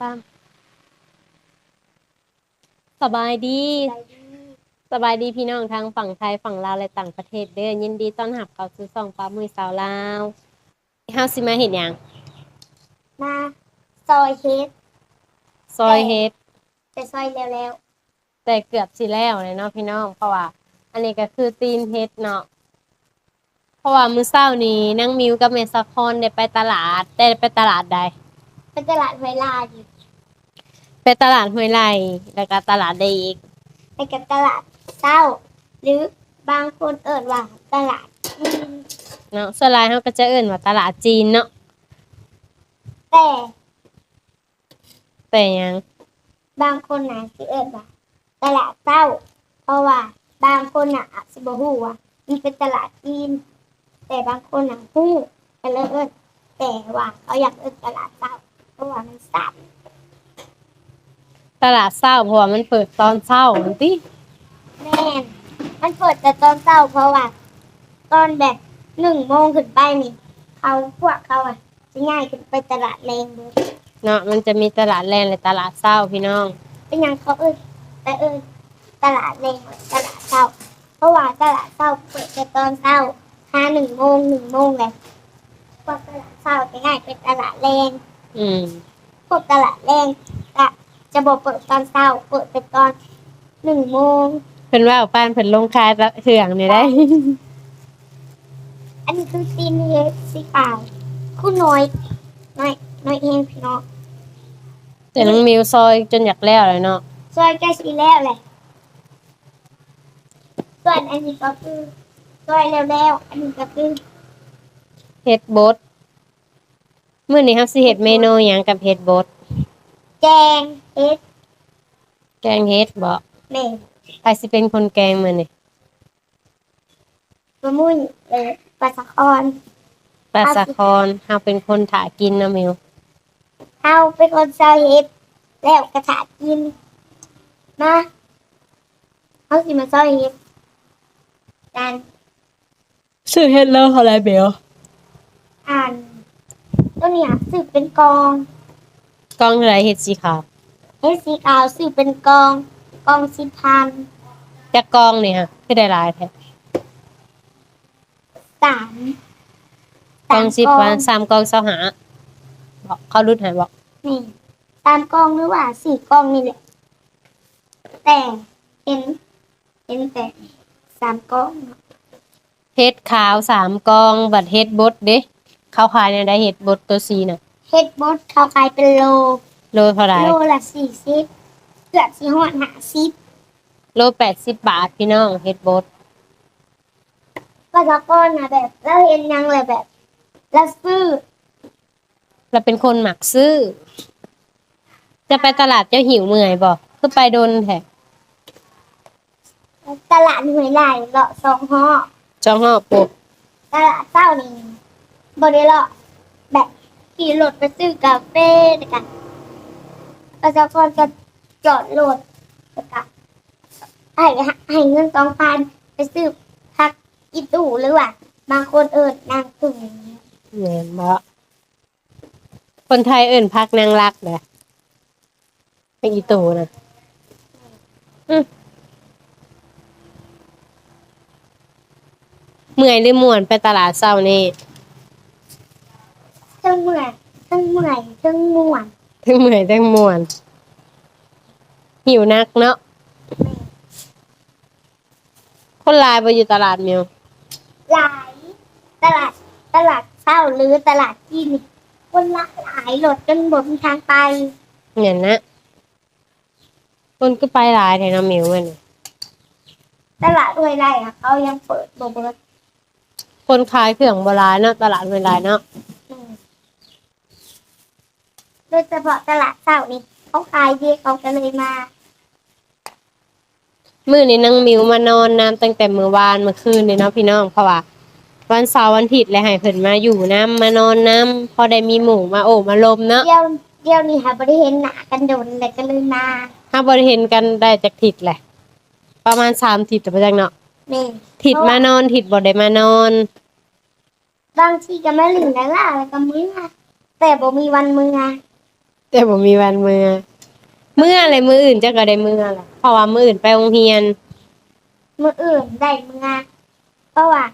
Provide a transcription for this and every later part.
ซ้ำสบายดีใจดี สบายดีพี่น้องทางฝั่งไทยฝั่งลาวและต่างประเทศเด้อยินดีต้อนรับเข้าสู่ช่องป้ามือสาวลาวเฮาสิมาเห็นหยังมาซอยเฮ็ดซอยเฮ็ดแต่ซอยแล้วแต่เกือบสิแล้วเลยเนาะพี่น้องเพราะว่า อันนี้ก็คือตีนเฮ็ดเนาะเพราะว่ามื้อเช้านี้นางมิวกับแม่สะคอนได้ไปตลาดได้ไปตลาดใด ๆเป็นตลาดเวลาดิไปตลาดห้วยไร่แล้วก็ตลาดใดอีก ไปกับตลาดเศร้า หรือบางคนเอิ้นว่าตลาดจีนเนาะส่วนหลายเฮาก็จะเอิ้นว่าตลาดจีนเนาะแต่แต่หยังบางคนน่ะสิเอิ้นว่าตลาดเศร้า เพราะว่าบางคนน่ะอาจสิบ่ฮู้ว่ามันเป็นตลาดจีน แต่บางคนน่ะฮู้ก็เลยเอิ้นแต่ว่าเขาอยากเอิ้นตลาดเศร้า เพราะว่ามันสั้นตลาดเช้าเพราะว่ามันเปิดตอนเช้านั่นติแม่นมันเปิดแต่ตอนเช้าเพราะว่า ตอนแบบหนึ่งโมงขึ้นไปนี่ เขาพวกเขาอะจะง่ายขึ้นไปตลาดแรงเลยเนาะมันจะมีตลาดแลนและตลาดเช้าพี่น้อง เป็นอย่างเขาเอ้ยแต่เอ้ยตลาดแรงตลาดเช้า เพราะว่าตลาดเช้าเปิดแต่ตอนเช้าห้าหนึ่งโมงหนึ่งโมงเลยพวกตลาดเช้าจะง่ายเป็นตลาดแรง อืมพวกตลาดแรงจะจะบอกเปิดตอนเช้าเปิดแต่ตอนหนึ่งโมงเพิ่นว่าป้านเพิ่นลงคายเถื่องนี่ได้ อันนี้คือตีนเฮดสีขาวคู่น้อยน้อยน้อยเองพี่น้องแต่น้องมิวซอยจนอยากแล้วเลยเนาะซอยใกล้สีแล้วแหละส่วนอันนี้ก็คือซอยแล้วๆอันนี้ก็คือเฮ็ดบด มื้อนี้ครับสิเฮ็ดเมนูหยังกับเฮ็ดบด แกงเฮ็ดแกงเฮ็ดบ่แม่ใครสิเป็นคนแกงมื้อนี้มะม่วงเออปลาสะคอนปลาสะคอนเฮาเป็นคนถ่ากินเนาะมิวเฮาเป็นคนซอยเฮ็ดแล้วกระถากินมาเฮาสิมาซอยเฮ็ดกันซื้อเฮ็ดแล้วเท่าไหร่เบลอ่าน ตัวเนี้ยซื้อเป็นกองกล่องเท่าไหร่เฮ็ดสีขาวเฮ็ดสีขาวซื้อเป็นกอง กองสิบพันจักกล่องนี่ฮะคือได้หลายแท้สามกล่อง10วัน3กล่อง25บอกเขารุดให้บอกนี่สามกองหรือว่าสี่กองนี่แหละ แต่เห็นเห็นแต่สามกองเนาะเฮ็ดขาวสามกล่อง บัดเฮ็ดบดเด้ เขาขายในได้เฮ็ดบดตัวสีน่ะเฮ็ดบดเขาขายเป็นโล โลเท่าไหร่โลละสี่สิบเกือบสี่หอดห้าสิบโล80บาทพี่น้องเฮ็ดบดก็ละก้อนนะแบบแล้วเห็นยังเลยแบบแล้วซื้อเราเป็นคนหมักซื้อ จะไปตลาดเจ้าหิวเมื่อยบ่คือไปโดนแท้ตลาดหน่วยไหลเลาะสองห่อจ้องหอปุ๊บตลาดเจ้านี่ บริเลาะแบบขี่รถไปซื้อกาแฟนะกันก็จะก่อนจะจอดรถแล้วก็ให้ให้เงินสองพันไปซื้อพักอีตู่หรือว่าบางคนเอิญนางตุ่มแม่นบ่คนไทยเอิ้นพักนางรักเด้อเป็นอีตูนะอื้อเมื่อยหรือม่วนไปตลาดเช้านี่ทั้ง เมื่อยทั้งเมื่อยทั้งม่วนทั้งเมื่อยทั้งม่วน หิวนักเนาะคนหลายบ่อยู่ตลาดมิวหลายตลาดตลาดเช้าหรือตลาดจีนนี่คนละหลายรถจนบนทางไปเนี่ยนะคนก็ไปหลายแท้เนาะมิวมันน่ะตลาดรวยไรอะเขายังเปิดบ่เบิดคนขายเครื่องโบราณเนาะตลาดเวลาเนาะอืม โดยเฉพาะตลาดเช้านี่เขาขายดีเขาก็เลยมา มื้อนี้นางมิวมานอนน้ำตั้งแต่มื้อวานเมื่อคืนนี่เนาะพี่น้องเพราะว่า วันเสาร์วันอาทิตย์เลยให้เพิ่นมาอยู่น้ำมานอนน้ำพอได้มีหมู่มาโอบมาลมเนาะเดี๋ยวเดี๋ยวนี้หาบริเห็นหนากันโดนเลยก็เลยมาถ้าบ่ได้เห็นกันได้จากทิศแหละ ประมาณ3ทิศแต่บ่จักเนาะแม่ทิศมานอนทิศบ่ได้มานอน บางทีก็มาหลินได้ล่ะแล้วก็มือแต่บ่มีวันมือ แต่บ่มีวันมือเมื่ออะไรมืออื่นจะก็ได้มืออะไรเพราะว่ามืออื่นไปโรงเรียน มืออื่นได้มือเพราะว่า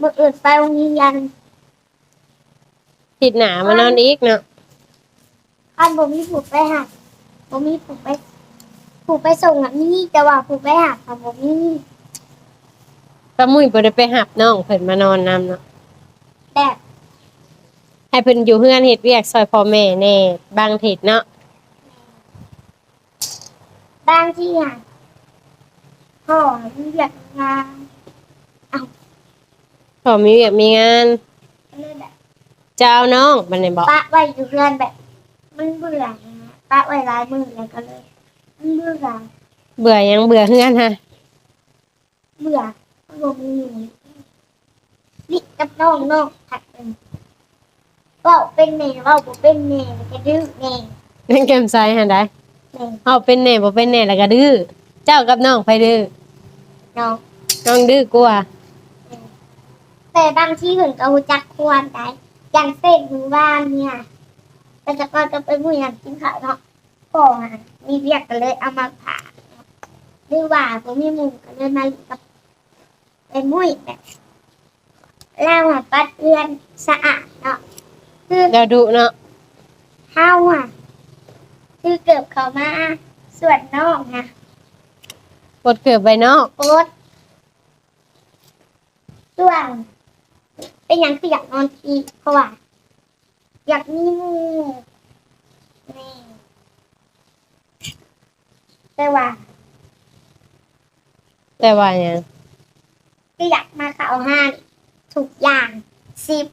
มืออื่นไปโรงเรียนติดหนามานอนอีกเนาะอันบ่มีผูกไปหักบ่มีผูกไปผูกไปส่งอะมีแต่ว่าผูกไปหักอะบ่มีก็มุ้ยบ่ได้ไปหับน้องเพิ่นมานอนนํเนาะแบบ ให้เพิ่นอยู่เฮือนเฮ็ดเวียกซอยพ่อแม่แน่บางทิศเนาะบางที่อะพ่อมีอยากงานพอมีเวียกมีงานก็เลยแบบจะเอาน้องมันได้บอกปะไว้อยู่เรือนแบบ มันเบื่อนะปะไว้หลายมือแล้วก็เลย มันเบื่อเบื่อยังเบื่อเฮือนฮะเบื่อมันบ่มีอยู่นี่กับน้องน้องถักเป็นเว่าเป็นแม่เว่าบ่เป็นแม่แล้วก็ดื้อแม่นั่นแก้มใสหั่นได้แม่เอาเป็นแน่บ่เป็นแน่แล้วก็ดื้อเจ้ากับน้องไปดื้อน้องน้องดื้อกว่าแต่บางที่เห็นก็รู้จักควรได้อย่างเส้นมือบ้านเนี่ยแต่จะก็จะไปมุ่ยอย่างกินข้าวเนาะพ่ออะมีเรียกกันเลยเอามาผ่าหรือว่าผมมีหมุงก็เลยมากับเป็นมุ้ยแบบเราอะปัดเรือนสะอาดเนาะ คือแล้วดุเนาะเท้าอะคือเกือบเขามาส่วนนอกนะกดเกือบไปนอกโอ๊ตส่วนเป็นอย่างคืออยากนอนทีเพราะว่า อยากมีหมูนี่แต่ว่า แต่ว่าหยังก็อยากมาเขาห้านทุกอย่างสิบ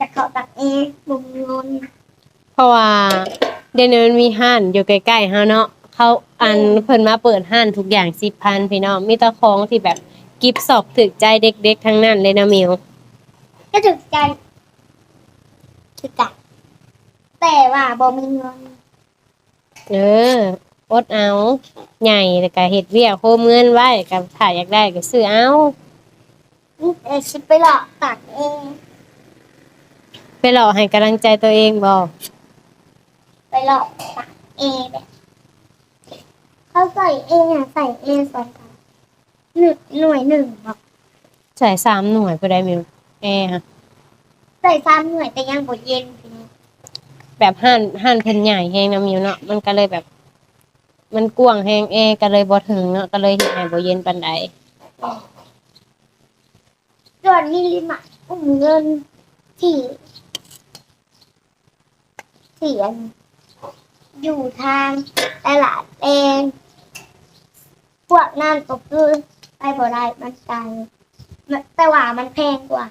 แต่เขาตักเองบุมงนเพราะว่าเดี๋ยวนี้มันมีห้านอยู่ใกล้ๆเฮาเนาะเขาอันเพิ่นมาเปิดห้านทุกอย่าง10,000พี่น้องมีแต่ของที่แบบกิฟต์สอบถึกใจเด็กๆทั้งนั้นเลยนะมิวก็ถึกใจถึกใจแต่ว่าบ่มีเงินเอออดเอาใหญ่แล้วก็เฮ็ดเวียกโฮมเงินไว้ก็ถ้าอยากได้ก็ซื้อเอานี่เอชิไปหลอกตักเอง ไปหล่อให้กำลังใจตัวเองบ่ไปหลอกตักเองแบบเขาใส่เองอะใส่เองสองครั้งหนึ่งหน่วยหนึ่งบอกใส่สามหน่วยบ่ได้มิวแอร์ฮะใส่สามหน่วยแต่ยังบ่เย็นพี่น้องแบบห้านห้านเพิ่นใหญ่แฮงนะมิวเนาะมันก็เลยแบบ มันกว้างแฮงแอร์ก็เลยบ่ถึงเนาะก็เลยเฮ็ดให้บ่เย็นปานใดส่วนมิลลิมาอุ้มเงินที่ ที่อันอยู่ทางตลาดเองพวกนั่นก็คือไปบ่ได้มันไกลมันแต่ว่ามันแพงกว่า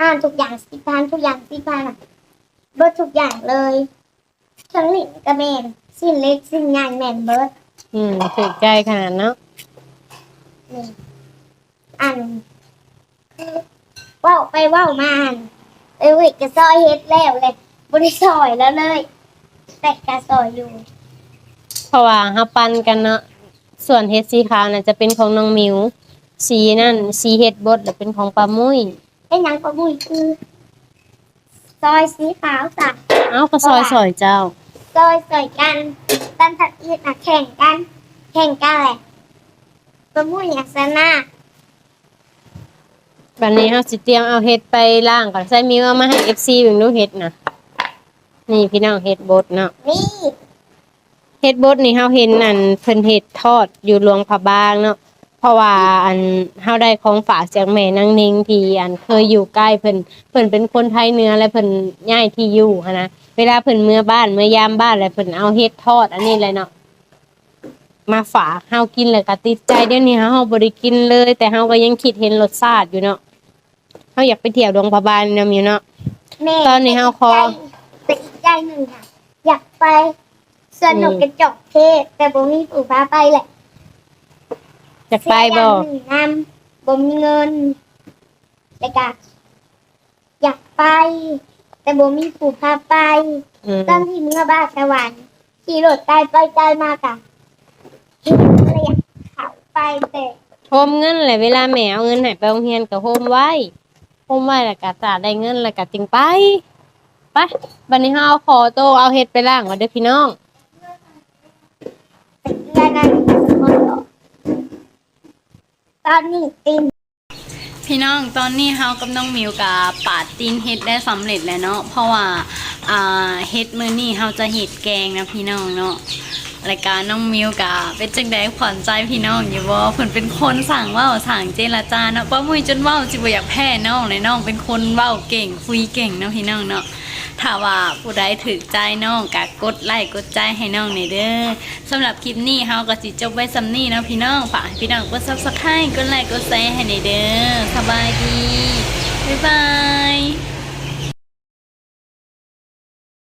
อ่านทุกอย่างสิพันทุกอย่างสิพันอะเบิดทุกอย่างเลยทั้งหลินกระเมนสิ้นเล็กสิ้นใหญ่แมนเบิร์ดอืมถึกใจขนาดเนาะนี่อันคือเว่าไปเว่ามาอันเอ้ยกระซอยเฮ็ดแล้วเลย บริซอยแล้วเลย แต่กระซอยอยู่ เพราะว่าเฮาปันกันเนาะส่วนเฮ็ดสีขาวน่ะจะเป็นของน้องมิว สีนั่นสีเฮ็ดบดแล้วเป็นของปลามุ้ยไอ้หยังประมุยคือซอยสีขาวสักเอ้าก็ซอยซอยเจ้า ซอยสอยกันตันทัดอีดนะแข่งกัน แข่งกันแหละประมุยอัศนาวันนี้เราสิเตรียมเอาเห็ดไปล่างก่อนใส่มิวเอามาให้ FC เบิ่งดูเห็ดนะ นี่พี่น้องเห็ดบดเนาะนี่เห็ดบดนี่เฮาเห็นอันเพิ่นเห็ดทอดอยู่หลวงพระบางเนาะเพราะว่าอันเฮาได้ของฝากจากแม่นางนิงที่อันเคยอยู่ใกล้เพิ่นเพิ่นเป็นคนไทยเนื้อและเพิ่นย้ายที่อยู่หั้นนะเวลาเพิ่นเมื่อบ้านเมื่อยามบ้านแล้วเพิ่นเอาเห็ดทอด อันนี้เลยเนาะมาฝากเฮากินแล้วก็ติดใจเดี๋ยวนี้เฮาบ่ได้กินเลย แต่เฮาก็ยังคิดเห็นรสชาติอยู่เนาะเฮาอยากไปเที่ยวหลวงพระบางนำอยู่เนาะแม่ตอนนี้เฮาขอ แต่อีกใจหนึ่งค่ะ อยากไปสนุกกระจกเทศ แต่บ่มีผู้พาไปแหละอยากไปบ่เสียอย่างหนึ่งนำบ่มีเงินแล้วก็อยากไป แต่บ่มีผู้พาไปอืมตอนที่เมื่อบ้านสวรรค์ขี่รถไกลไปไกลมากอะเห็นเลยอยากเข้าไปแต่โฮมเงินแหละเวลาแม่เอาเงินให้ไปโรงเรียนก็โฮมไว้โฮมไว้แล้วก็ถ้าได้เงินแล้วก็จึงไป ไปบัดนี้เฮาเอาคอโตเอาเห็ดไปล่างก่อนเด้อพี่น้องเรือนั่นสะกอนต่อตอนนี้ตีนพี่น้องตอนนี้เฮากับน้องมิวกับปาดตีนเฮ็ดได้สำเร็จแล้วเนาะเพราะว่าอ่าเฮ็ดมื้อนี้เฮาจะเฮ็ดแกงนะพี่น้องเนาะ รายการน้องมิวกับเป็นจังได๋ขวัญใจพี่น้องอยู่บ่เพิ่นเป็นคนสั่งเว้าสั่งเจรจาเนาะป้ามุ้ยจนเว้าสิบ่อยากแพ้น้องเลยน้องเป็นคนเว้าเก่งคุยเก่งเนาะพี่น้องเนาะถ้าว่าผู้ใดถูกใจน้องก็กดไลค์กดใจให้น้องหน่อยเด้อสำหรับคลิปนี้เฮาก็สิจบไว้ซำนี้เนาะพี่น้องฝากให้พี่น้องกด Subscribe กดไลค์กดแชร์ให้หน่อยเด้อสบายดีบ๊ายบาย